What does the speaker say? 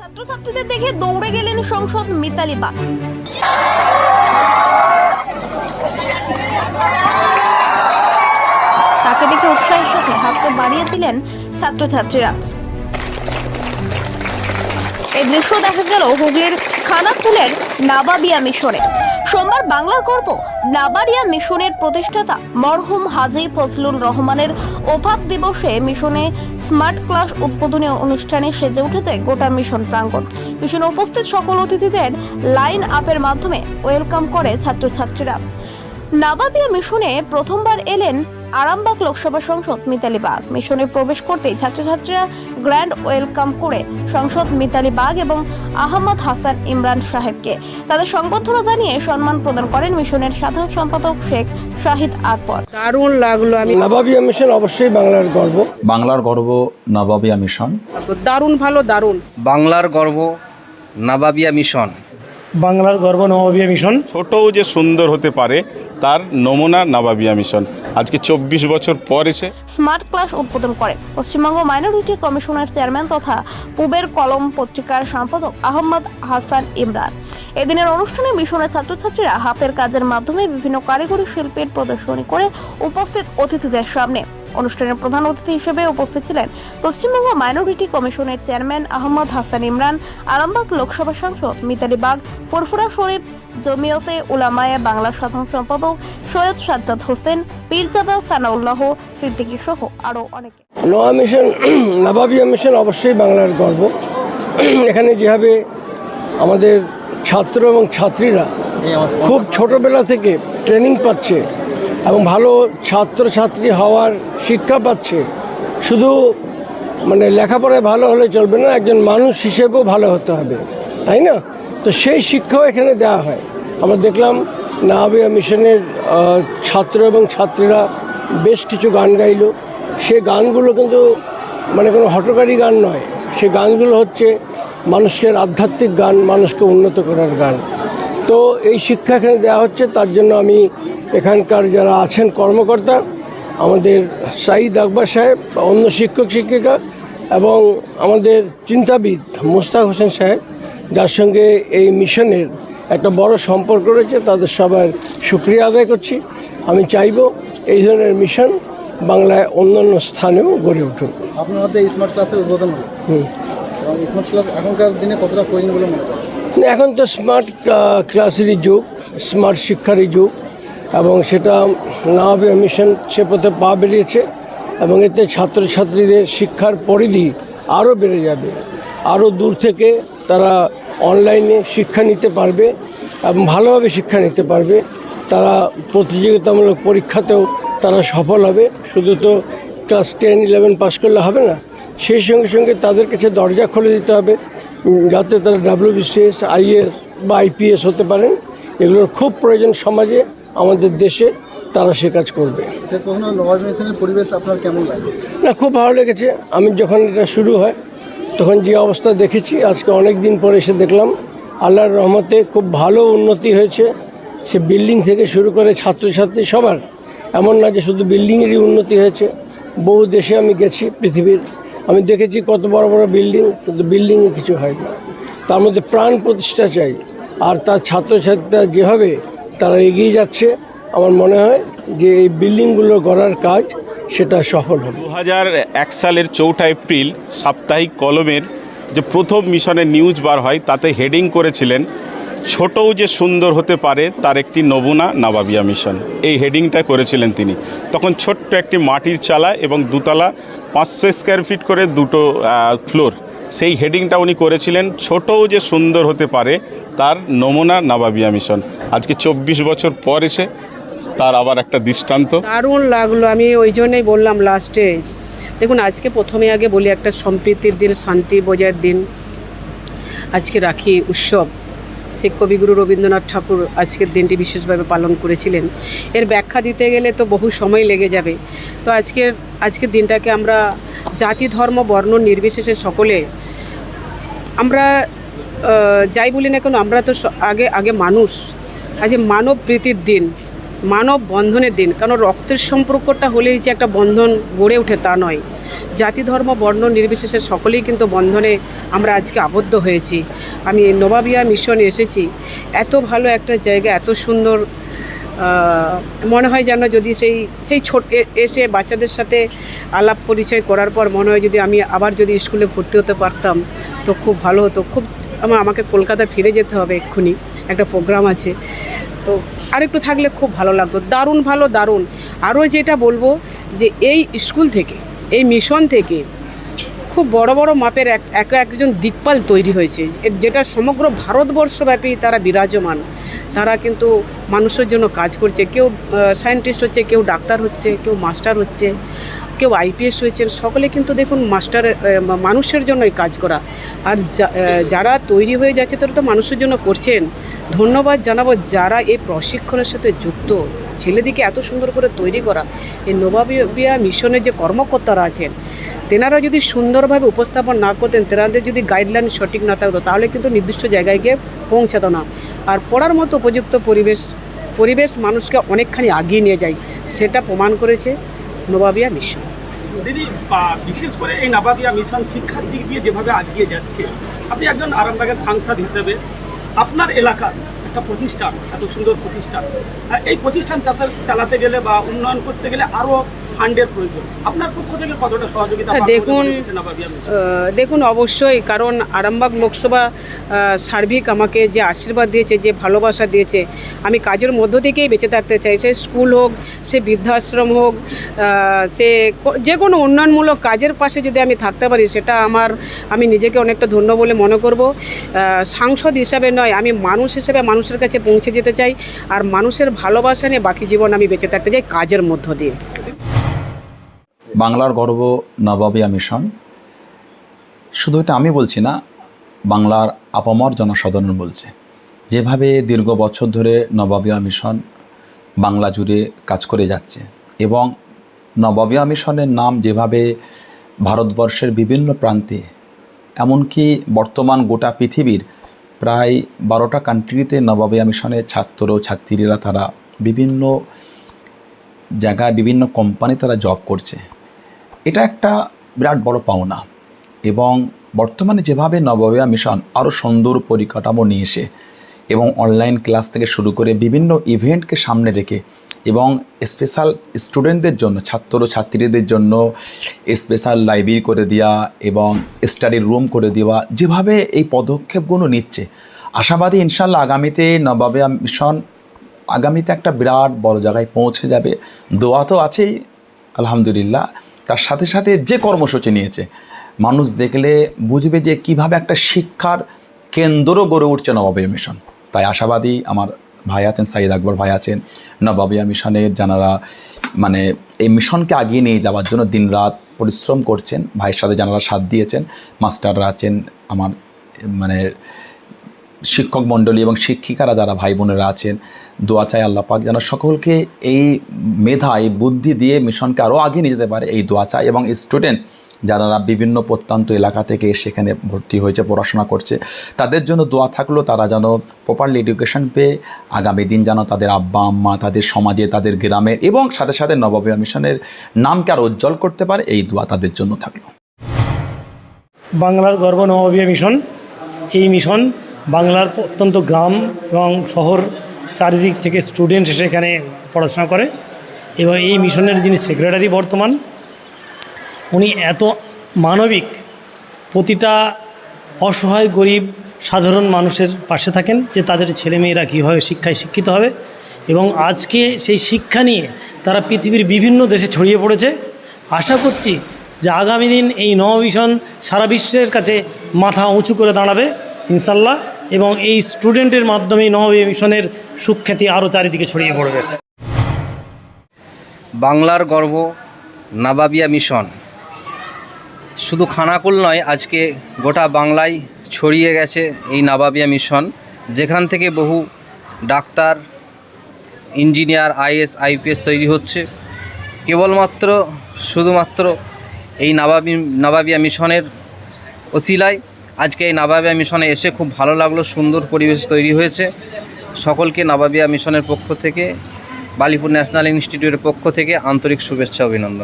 ছাত্রছাত্রীদের দেখে দৌড়ে গেলেন সংসদ মিতালি বাগ। তাকে দেখে উৎসাহের সাথে হাতকে বাড়িয়ে দিলেন ছাত্রছাত্রীরা। এই দৃশ্য দেখা গেল হুগলির খানাকুলের নাবাবিয়া মিশনে সোমবার বাংলার গর্ব নাবারিয়া মিশনের প্রতিষ্ঠাতা মরহুম হাজি ফজলুর রহমানের ওফাত দিবসে মিশনে স্মার্ট ক্লাস উদ্বোধনী অনুষ্ঠানে সেজে উঠেছে গোটা মিশন প্রাঙ্গণ। মিশনে উপস্থিত সকল অতিথিদের লাইন আপের মাধ্যমে ওয়েলকাম করে ছাত্রছাত্রীরা। নাবাবিয়া মিশনে প্রথমবার এলেন আরামবাগ লোকসভা সংসদ মিতালি বাগ মিশনে প্রবেশ করতেই ছাত্রছাত্রীরা গ্র্যান্ড ওয়েলকাম করে সংসদ মিতালি বাগ এবং আহমদ হাসান ইমরান সাহেবকে। তাদের সংবর্ধনা জানিয়ে সম্মান প্রদান করেন মিশনের সাধারণ সম্পাদক শেখ শাহিদ আকবর। দারুণ লাগল আমি। নবাবিয়া মিশন অবশ্যই বাংলার গর্ব। বাংলার গর্ব নবাবিয়া মিশন। দারুণ ভালো দারুণ। বাংলার গর্ব নবাবিয়া মিশন। বাংলার গর্ব নবাবিয়া মিশন। ছোটও যে সুন্দর হতে পারে তার নমুনা নবাবিয়া মিশন। আজকে চব্বিশ বছর পর এসে স্মার্ট ক্লাস উদ্বোধন করেন পশ্চিমবঙ্গ মাইনরিটি কমিশনের চেয়ারম্যান তথা পুবের কলম পত্রিকার সম্পাদক আহমদ হাসান ইমরান। এদিনের অনুষ্ঠানে মিশনের ছাত্রছাত্রীরা হাতের কাজের মাধ্যমে বিভিন্ন কারিগরি শিল্পের প্রদর্শনী করে উপস্থিত অতিথিদের সামনে অনুষ্ঠানের প্রধান অতিথি হিসেবে উপস্থিত ছিলেন পশ্চিমবঙ্গ মাইনরিটি কমিশনের চেয়ারম্যান আহমদ হাসান ইমরান আরামবাগ লোকসভা সাংসদ মিতালি বাগ ফুরফুরা শরীফ জমিয়তে উলামায়া বাংলা সাধারণ সম্পাদক সৈয়দ সাজ্জাদ হোসেন পীরজাদা সানাউল্লাহ সিদ্দিকী সহ আরও অনেকে। নোয়া মিশন নবাবিয়া মিশন অবশ্যই বাংলার গর্ব। এখানে যেভাবে আমাদের ছাত্র এবং ছাত্রীরা খুব ছোটবেলা থেকে ট্রেনিং পাচ্ছে এবং ভালো ছাত্র ছাত্রী হওয়ার শিক্ষা পাচ্ছে। শুধু মানে লেখাপড়ায় ভালো হলে চলবে না, একজন মানুষ হিসেবেও ভালো হতে হবে, তাই না? তো সেই শিক্ষাও এখানে দেওয়া হয়। আমরা দেখলাম নাবিয়া মিশনের ছাত্র এবং ছাত্রীরা বেশ কিছু গান গাইল। সে গানগুলো কিন্তু মানে কোনো হটকারী গান নয়। সে গানগুলো হচ্ছে মানুষের আধ্যাত্মিক গান, মানুষকে উন্নত করার গান। তো এই শিক্ষা এখানে দেওয়া হচ্ছে তার জন্য আমি এখানকার যারা আছেন কর্মকর্তা আমাদের সাঈদ আকবর সাহেব বা অন্য শিক্ষক শিক্ষিকা এবং আমাদের চিন্তাবিদ মোস্তাক হোসেন সাহেব যার সঙ্গে এই মিশনের একটা বড় সম্পর্ক রয়েছে তাদের সবার সুক্রিয়া আদায় করছি। আমি চাইব এই ধরনের মিশন বাংলায় অন্যান্য স্থানেও গড়ে উঠুক। আপনার হাতে স্মার্ট ক্লাসের উদ্বোধন হুম। এবং স্মার্ট ক্লাস এখনকার দিনে কতটা প্রয়োজন বলে মনে করেন? এখন তো স্মার্ট ক্লাসেরই যুগ স্মার্ট শিক্ষারই যুগ, এবং সেটা নাবিয়া মিশন সে পথে পা বেরিয়েছে, এবং এতে ছাত্রছাত্রীদের শিক্ষার পরিধি আরও বেড়ে যাবে। আরও দূর থেকে তারা অনলাইনে শিক্ষা নিতে পারবে, এবং ভালোভাবে শিক্ষা নিতে পারবে। তারা প্রতিযোগিতামূলক পরীক্ষাতেও তারা সফল হবে। শুধু তো ক্লাস টেন ইলেভেন পাস করলে হবে না, সেই সঙ্গে সঙ্গে তাদের কাছে দরজা খুলে দিতে হবে। যাতে তারা ডাব্লিউবিসিএস আইএস বা আইপিএস হতে পারেন এগুলোর খুব প্রয়োজন সমাজে আমাদের দেশে তারা সে কাজ করবে। মিশনের পরিবেশ আপনার কেমন লাগে? না খুব ভালো লেগেছে। আমি যখন এটা শুরু হয় তখন যে অবস্থা দেখেছি আজকে অনেক দিন পরে এসে দেখলাম আল্লাহর রহমতে খুব ভালো উন্নতি হয়েছে। সে বিল্ডিং থেকে শুরু করে ছাত্রছাত্রী সবার এমন না যে শুধু বিল্ডিংয়েরই উন্নতি হয়েছে। বহু দেশে আমি গেছি পৃথিবীর আমি দেখেছি কত বড় বড় বিল্ডিং, কিন্তু বিল্ডিংয়ে কিছু হয় না তার মধ্যে প্রাণ প্রতিষ্ঠা চাই। আর তার ছাত্রছাত্রীরা যেভাবে তারা এগিয়ে যাচ্ছে, আমার মনে হয় যে এই বিল্ডিংগুলো গড়ার কাজ সেটা সফল হবে। দু হাজার এক সালের চৌঠা এপ্রিল সাপ্তাহিক কলমের যে প্রথম মিশনের নিউজ বার হয়, তাতে হেডিং করেছিলেন ছোটও যে সুন্দর হতে পারে, তার একটি নমুনা নাবাবিয়া মিশন। এই হেডিংটা করেছিলেন তিনি। তখন ছোট্ট একটি মাটির চালা এবং দুতলা পাঁচশো স্কোয়ার ফিট করে দুটো ফ্লোর। সেই হেডিংটা উনি করেছিলেন, ছোটও যে সুন্দর হতে পারে, তার নমুনা নাবাবিয়া মিশন। আজকে চব্বিশ বছর পর এসে তার আবার একটা দৃষ্টান্ত। দারুণ লাগল, আমি ওই জন্যই বললাম লাস্টে দেখুন, আজকে প্রথমে আগে বলি, একটা সম্প্রীতির দিন, শান্তি বজায়ের দিন। আজকে রাখি উৎসব। সে কবিগুরু রবীন্দ্রনাথ ঠাকুর আজকের দিনটি বিশেষভাবে পালন করেছিলেন। এর ব্যাখ্যা দিতে গেলে তো বহু সময় লেগে যাবে। তো আজকের আজকের দিনটাকে আমরা জাতি, ধর্ম, বর্ণ নির্বিশেষে সকলে আমরা যাই বলি না কেন, আমরা তো আগে আগে মানুষ। আজ মানব প্রীতির দিন মানব বন্ধনের দিন। কারণ রক্তের সম্পর্কটা হলেই যে একটা বন্ধন গড়ে ওঠে তা নয়। জাতি, ধর্ম, বর্ণ নির্বিশেষে সকলেই কিন্তু বন্ধনে আমরা আজকে আবদ্ধ হয়েছি। আমি নবাবিয়া মিশনে এসেছি। এত ভালো একটা জায়গা, এত সুন্দর মনে হয় যেন যদি সেই সেই ছোট এসে বাচ্চাদের সাথে আলাপ পরিচয় করার পর মনে হয় যদি আমি আবার যদি স্কুলে ভর্তি হতে পারতাম, তো খুব ভালো হতো। খুব আমার আমাকে কলকাতা ফিরে যেতে হবে এক্ষুনি। একটা প্রোগ্রাম আছে। তো আরেকটু থাকলে খুব ভালো লাগতো। দারুণ ভালো, দারুণ। আরও যেটা বলব যে এই স্কুল থেকে এই মিশন থেকে খুব বড় বড় মাপের এক এক একজন দিকপাল তৈরি হয়েছে। যেটা সমগ্র ভারতবর্ষব্যাপী তারা বিরাজমান। তারা কিন্তু মানুষের জন্য কাজ করছে। কেউ সায়েন্টিস্ট হচ্ছে, কেউ ডাক্তার হচ্ছে, কেউ মাস্টার হচ্ছে, কেউ আইপিএস হয়েছেন। সকলে কিন্তু দেখুন মাস্টার মানুষের জন্যই কাজ করা। আর যারা তৈরি হয়ে যাচ্ছে, তারা তো মানুষের জন্য করছেন। ধন্যবাদ জানাব যারা এই প্রশিক্ষণের সাথে যুক্ত। ছেলেদিকে এত সুন্দর করে তৈরি করা, এই নবাবিয়া মিশনের যে কর্মকর্তারা আছেন, তেনারা যদি সুন্দরভাবে উপস্থাপন না করতেন, তেনাদের যদি গাইডলাইন সঠিক না থাকতো, তাহলে কিন্তু নির্দিষ্ট জায়গায় গিয়ে পৌঁছাতো না। আর পড়ার মতো উপযুক্ত পরিবেশ পরিবেশ মানুষকে অনেকখানি আগিয়ে নিয়ে যায়, সেটা প্রমাণ করেছে নবাবিয়া মিশন। দিদি বিশেষ করে এই নবাবিয়া মিশন শিক্ষার দিক দিয়ে যেভাবে আগিয়ে যাচ্ছে, আপনি একজন আরামবাগের সাংসদ হিসেবে, আপনার এলাকার একটা প্রতিষ্ঠান এত সুন্দর প্রতিষ্ঠান। এই প্রতিষ্ঠান চালাতে গেলে বা উন্নয়ন করতে গেলে আরও ফান্ডের প্রয়োজন। আপনার পক্ষ থেকে কতটা সহযোগিতা হ্যাঁ, দেখুন, দেখুন অবশ্যই কারণ আরামবাগ লোকসভা সার্বিক আমাকে যে আশীর্বাদ দিয়েছে যে ভালোবাসা দিয়েছে আমি কাজের মধ্য থেকেই বেঁচে থাকতে চাই। সে স্কুল হোক সে বৃদ্ধাশ্রম হোক সে যে কোনো উন্নয়নমূলক কাজের পাশে যদি আমি থাকতে পারি সেটা আমার আমি নিজেকে অনেকটা ধন্য বলে মনে করব। সাংসদ হিসাবে নয় আমি মানুষ হিসেবে মানুষের কাছে পৌঁছে যেতে চাই আর মানুষের ভালোবাসা নিয়ে বাকি জীবন আমি বেঁচে থাকতে চাই কাজের মধ্য দিয়ে। বাংলার গর্ব নবাবিয়া মিশন শুধু এটা আমি বলছি না, বাংলার আপামর জনসাধারণ বলছে। যেভাবে দীর্ঘ বছর ধরে নবাবিয়া মিশন বাংলা জুড়ে কাজ করে যাচ্ছে এবং নবাবিয়া মিশনের নাম যেভাবে ভারতবর্ষের বিভিন্ন প্রান্তে, এমনকি বর্তমান গোটা পৃথিবীর প্রায় বারোটা কান্ট্রিতে নবাবিয়া মিশনের ছাত্র ছাত্রীরা তারা বিভিন্ন জায়গায় বিভিন্ন কোম্পানি তারা জব করছে। এটা একটা বিরাট বড় পাওনা। এবং বর্তমানে যেভাবে নববিয়া মিশন আরও সুন্দর পরিকাঠামো নিয়ে এসে এবং অনলাইন ক্লাস থেকে শুরু করে বিভিন্ন ইভেন্টকে সামনে রেখে এবং স্পেশাল স্টুডেন্টদের জন্য, ছাত্র ছাত্রীদের জন্য স্পেশাল লাইব্রেরি করে দেওয়া এবং স্টাডি রুম করে দেওয়া, যেভাবে এই পদক্ষেপগুলো নিচ্ছে, আশাবাদী ইনশাল্লাহ আগামীতে নবাবিয়া মিশন আগামীতে একটা বিরাট বড় জায়গায় পৌঁছে যাবে। দোয়া তো আছেই, আলহামদুলিল্লাহ। তার সাথে সাথে যে কর্মসূচি নিয়েছে, মানুষ দেখলে বুঝবে যে কীভাবে একটা শিক্ষার কেন্দ্র গড়ে উঠছে নবাবিয়া মিশন। তাই আশাবাদী আমার ভাই আছেন সাইদ আকবর ভাই আছেন, নবাবিয়া মিশনের যারা মানে এই মিশনকে আগিয়ে নিয়ে যাওয়ার জন্য দিনরাত পরিশ্রম করছেন। ভাইয়ের সাথে যারা সাথ দিয়েছেন, মাস্টাররা আছেন, আমার মানে শিক্ষক মণ্ডলী এবং শিক্ষিকারা যারা ভাই বোনেরা আছেন, দোয়া চাই আল্লাহ পাক যেন সকলকে এই মেধা, এই বুদ্ধি দিয়ে মিশনকে আরও আগে নিয়ে যেতে পারে, এই দোয়া চাই এবং স্টুডেন্ট যারা বিভিন্ন প্রত্যন্ত এলাকা থেকে সেখানে ভর্তি হয়েছে, পড়াশোনা করছে, তাদের জন্য দোয়া থাকল তারা যেন প্রপারলি এডুকেশন পেয়ে আগামী দিন যেন তাদের আব্বা, আম্মা, তাদের সমাজে, তাদের গ্রামে এবং সাথে সাথে নববিয়া মিশনের নামকে আরও উজ্জ্বল করতে পারে, এই দোয়া তাদের জন্য থাকল। বাংলার গর্ব নববিয়া মিশন, এই মিশন বাংলার অত্যন্ত গ্রাম এবং শহর চারিদিক থেকে স্টুডেন্ট এসে এখানে পড়াশোনা করে এবং এই মিশনের যিনি সেক্রেটারি বর্তমান, উনি এত মানবিক, প্রতিটা অসহায়, গরিব, সাধারণ মানুষের পাশে থাকেন যে তাদের ছেলেমেয়েরা কীভাবে শিক্ষায় শিক্ষিত হবে এবং আজকে সেই শিক্ষা নিয়ে তারা পৃথিবীর বিভিন্ন দেশে ছড়িয়ে পড়েছে। আশা করছি যে আগামী দিন এই নবমিশন সারা বিশ্বের কাছে মাথা উঁচু করে দাঁড়াবে, ইনশাল্লাহ। এবং এই স্টুডেন্টের মাধ্যমে মিশনের সুখ্যাতি আরও চারিদিকে ছড়িয়ে পড়বে। বাংলার গর্ব, নাবাবিয়া মিশন। শুধু খানাকুল নয়, আজকে গোটা বাংলায় ছড়িয়ে গেছে এই নাবাবিয়া মিশন, যেখান থেকে বহু ডাক্তার, ইঞ্জিনিয়ার, আইএস, আইপিএস তৈরি হচ্ছে। কেবলমাত্র, শুধুমাত্র এই নাবাবি, নাবাবিয়া মিশনের ওসিলায় আজকে এই নাবাবিয়া মিশনে এসে খুব ভালো লাগল, সুন্দর পরিবেশ তৈরি হয়েছে। সকলকে নাবাবিয়া মিশনের পক্ষ থেকে, বালিপুর ন্যাশনাল ইনস্টিটিউটের পক্ষ থেকে আন্তরিক শুভেচ্ছা, অভিনন্দন।